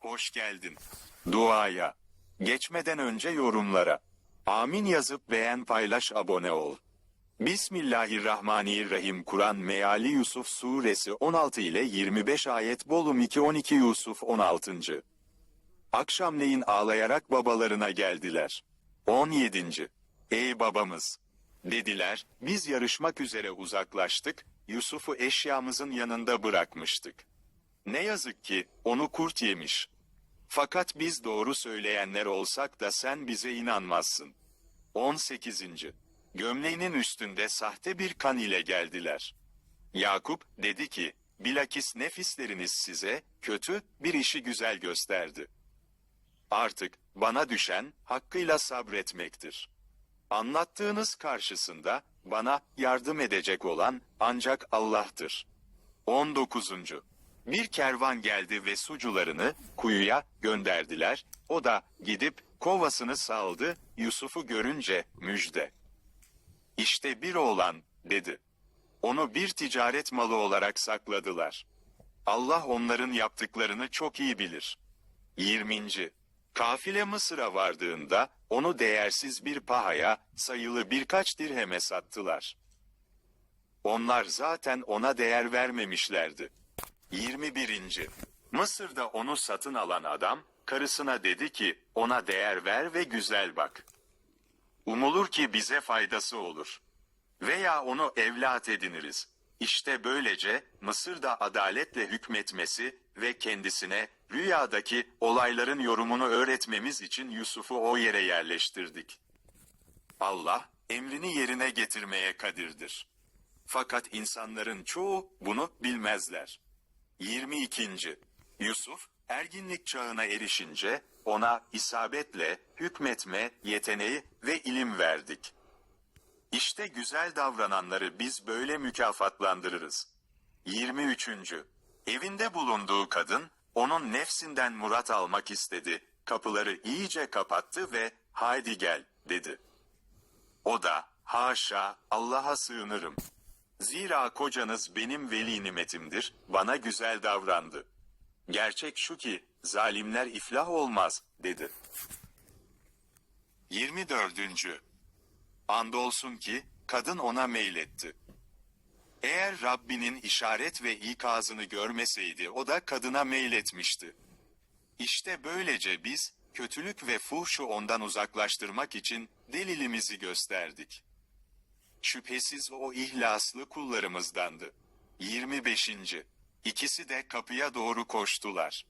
Hoş geldin. Duaya. Geçmeden önce yorumlara. Amin yazıp beğen paylaş abone ol. Bismillahirrahmanirrahim Kur'an Meali Yusuf Suresi 16 ile 25 ayet Bolum 2-12 Yusuf 16. Akşamleyin ağlayarak babalarına geldiler. 17. Ey babamız! Dediler, biz yarışmak üzere uzaklaştık, Yusuf'u eşyamızın yanında bırakmıştık. Ne yazık ki, onu kurt yemiş. Fakat biz doğru söyleyenler olsak da sen bize inanmazsın. 18. Gömleğinin üstünde sahte bir kan ile geldiler. Yakup dedi ki, bilakis nefisleriniz size, kötü, bir işi güzel gösterdi. Artık, bana düşen, hakkıyla sabretmektir. Anlattığınız karşısında, bana yardım edecek olan, ancak Allah'tır. 19. Bir kervan geldi ve sucularını, kuyuya, gönderdiler, o da, gidip, kovasını saldı, Yusuf'u görünce, müjde. İşte bir oğlan, dedi. Onu bir ticaret malı olarak sakladılar. Allah onların yaptıklarını çok iyi bilir. 20. Kafile Mısır'a vardığında, onu değersiz bir pahaya, sayılı birkaç dirheme sattılar. Onlar zaten ona değer vermemişlerdi. 21. Mısır'da onu satın alan adam, karısına dedi ki, ona değer ver ve güzel bak. Umulur ki bize faydası olur. Veya onu evlat ediniriz. İşte böylece Mısır'da adaletle hükmetmesi ve kendisine rüyadaki olayların yorumunu öğretmemiz için Yusuf'u o yere yerleştirdik. Allah emrini yerine getirmeye kadirdir. Fakat insanların çoğu bunu bilmezler. 22. Yusuf erginlik çağına erişince ona isabetle hükmetme yeteneği ve ilim verdik. İşte güzel davrananları biz böyle mükafatlandırırız. 23. Evinde bulunduğu kadın, onun nefsinden murat almak istedi, kapıları iyice kapattı ve haydi gel, dedi. O da, haşa, Allah'a sığınırım. Zira kocanız benim veli nimetimdir, bana güzel davrandı. Gerçek şu ki, zalimler iflah olmaz, dedi. 24. Andolsun ki, kadın ona meyletti. Eğer Rabbinin işaret ve ikazını görmeseydi o da kadına meyletmişti. İşte böylece biz, kötülük ve fuhşu ondan uzaklaştırmak için delilimizi gösterdik. Şüphesiz o ihlaslı kullarımızdandı. 25. İkisi de kapıya doğru koştular.